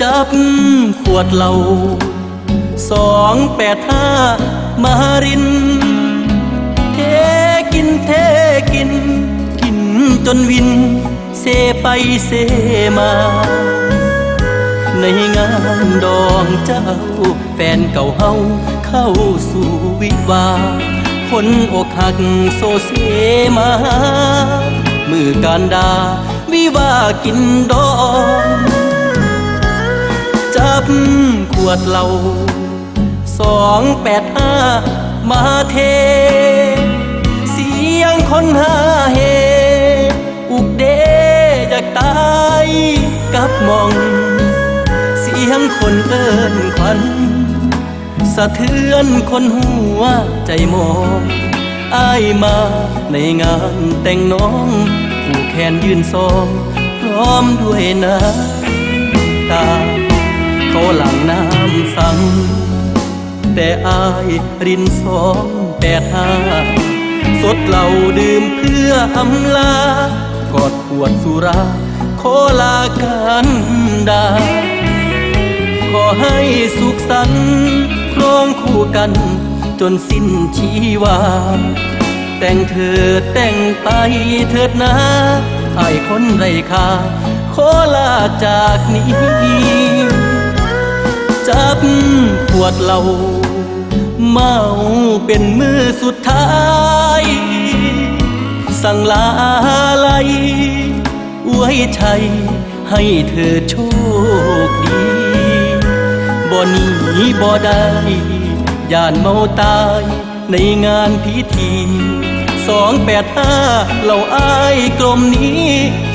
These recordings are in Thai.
จับขวดเหล้าสองแปดห้ามาริน เทกินเทกิน กินจนวิน เซไปเซมา ในงานดองเจ้า แฟนเก่าเฮาเข้าสู่วิวาคนอกหักโซเซมา มือการดา วิวากินดอง จับขวดเหล้าสองแปดห้ามาเท เสียงคนหาเฮ อุกเดอยากตายกับมอง เสียงคนเอิ้นขวัญสะเทือนคนหัวใจมองอายมาในงานแต่งน้องผู้แขนยืนซอมพร้อมด้วยน้ำตา เขาหลังน้ำสัง แต่อายรินสองแปดห้าสดเหล่าดื่มเพื่ออำลา กอดขวดสุรา ขอลากันดา ขอให้สุขสันต์ครองคู่กันจนสิ้นชีวา แต่งเถิดแต่งไปเถิดนะไอ้คนไรค่าขอลาจากนี้ จับขวดเหล้าเมาเป็นมือสุดท้าย สั่งลาไลยอวยชัยให้เธอโชคดีบ่หนีบ่ได้ย่านเมาตายในงานพิธีสองแปดห้าเหล่าอายกลมนี้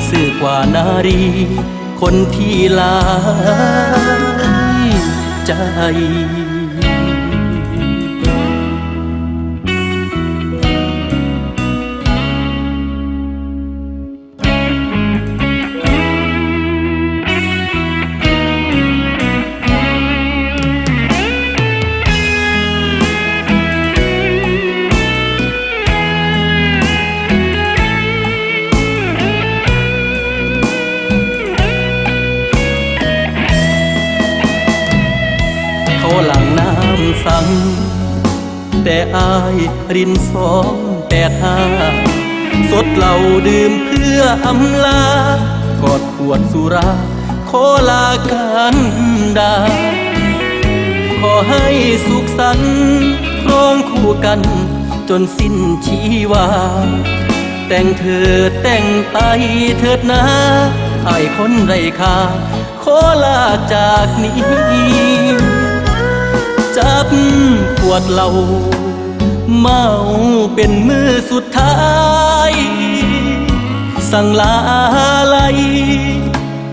สื่อกว่านารี คนที่ลา ใจ สัง แต่อายรินสองแปดห้าสดเหล่าดื่มเพื่ออำลากอดขวดสุรา ขอลากันดา ขอให้สุขสันต์ครองคู่กันจนสิ้นชีวา แต่งเถิดแต่งไปเถิดนะไอ้คนไรค่าขอลาจากนี้ จับขวดเหล้าเมาเป็นมือสุดท้าย สั่งลาไลย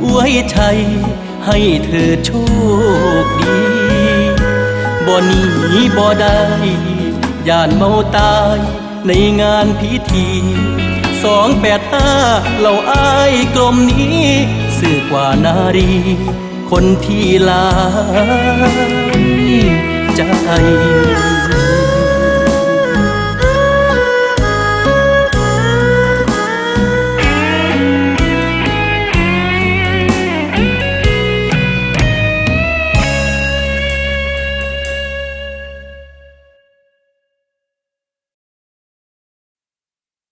อวยชัยให้เธอโชคดีบ่หนีบ่ได้ย่านเมาตายในงานพิธีสองแปดห้าเหล่าอายกลมนี้สื่อกว่านารี คนที่ลายใจ